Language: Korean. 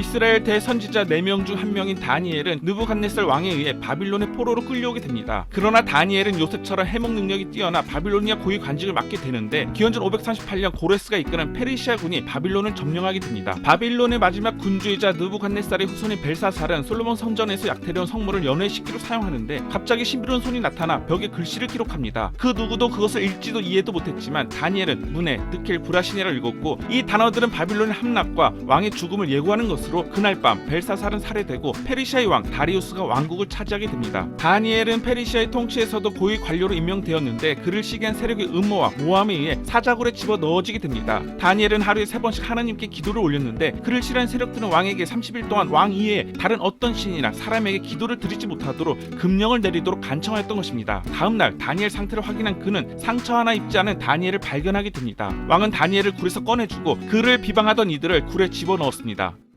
이스라엘 대선지자 4명 중한 명인 다니엘은 느부갓네살 왕에 의해 바빌론의 포로로 끌려오게 됩니다. 그러나 다니엘은 요셉처럼 해몽 능력이 뛰어나 바빌로니아 고위 관직을 맡게 되는데 기원전 538년 고레스가 이끄는 페르시아 군이 바빌론을 점령하게 됩니다. 바빌론의 마지막 군주이자 느부갓네살의 후손인 벨사살은 솔로몬 성전에서 약탈해온 성물을 연회식기로 사용하는데 갑자기 신비로운 손이 나타나 벽에 글씨를 기록합니다. 그 누구도 그것을 읽지도 이해도 못했지만 다니엘은 문에 느켈 브라시네를 읽었고 이 단어들은 바빌론의 함락과 왕의 죽음을 예고하는 것 으로 그날 밤 벨사살은 살해되고 페르시아의 왕 다리우스가 왕국을 차지하게 됩니다. 다니엘은 페르시아의 통치에서도 고위 관료로 임명되었는데 그를 시기한 세력의 음모와 모함에 의해 사자굴에 집어 넣어지게 됩니다. 다니엘은 하루에 세 번씩 하나님께 기도를 올렸는데 그를 싫어하는 세력들은 왕에게 30일 동안 왕 이외에 다른 어떤 신이나 사람에게 기도를 드리지 못하도록 금령을 내리도록 간청하였던 것입니다. 다음 날 다니엘 상태를 확인한 그는 상처 하나 입지 않은 다니엘을 발견하게 됩니다. 왕은 다니엘을 굴에서 꺼내주고 그를 비방하던 이들을 굴에 집어넣었습니다.